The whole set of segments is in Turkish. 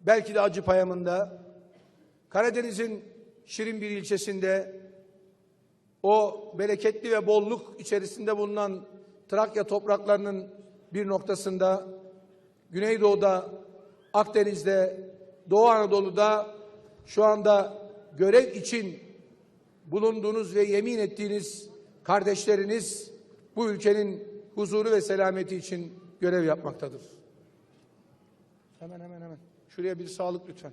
belki de Acıpayam'ında, Karadeniz'in şirin bir ilçesinde, o bereketli ve bolluk içerisinde bulunan Trakya topraklarının bir noktasında, Güneydoğu'da, Akdeniz'de, Doğu Anadolu'da şu anda görev için bulunduğunuz ve yemin ettiğiniz kardeşleriniz bu ülkenin huzuru ve selameti için görev yapmaktadır. Hemen hemen hemen. Şuraya bir sağlık lütfen.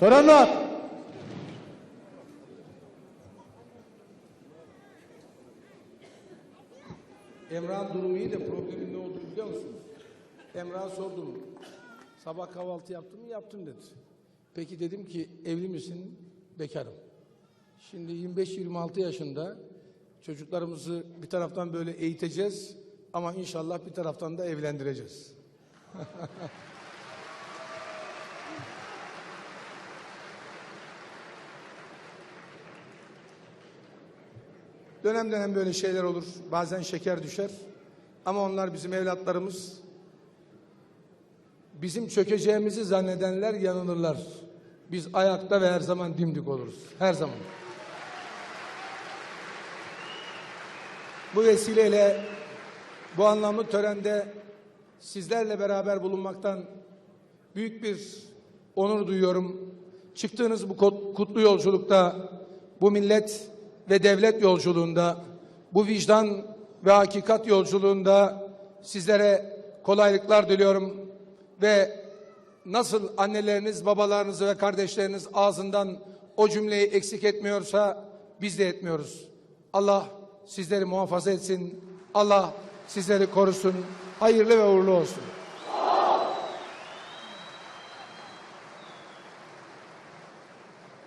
Törenler. Emrah'ın durumu iyi de problemin ne olduğunu biliyor musunuz? Emrah'a sordum. Sabah kahvaltı yaptın mı? Yaptım dedi. Peki dedim ki evli misin? Bekarım. Şimdi 25-26 yaşında çocuklarımızı bir taraftan böyle eğiteceğiz ama inşallah bir taraftan da evlendireceğiz. Dönem dönem böyle şeyler olur. Bazen şeker düşer. Ama onlar bizim evlatlarımız. Bizim çökeceğimizi zannedenler yanılırlar. Biz ayakta ve her zaman dimdik oluruz. Her zaman. Bu vesileyle bu anlamlı törende sizlerle beraber bulunmaktan büyük bir onur duyuyorum. Çıktığınız bu kut- kutlu yolculukta bu millet ve devlet yolculuğunda bu vicdan ve hakikat yolculuğunda sizlere kolaylıklar diliyorum ve nasıl anneleriniz, babalarınız ve kardeşleriniz ağzından o cümleyi eksik etmiyorsa biz de etmiyoruz. Allah sizleri muhafaza etsin. Allah sizleri korusun. Hayırlı ve uğurlu olsun.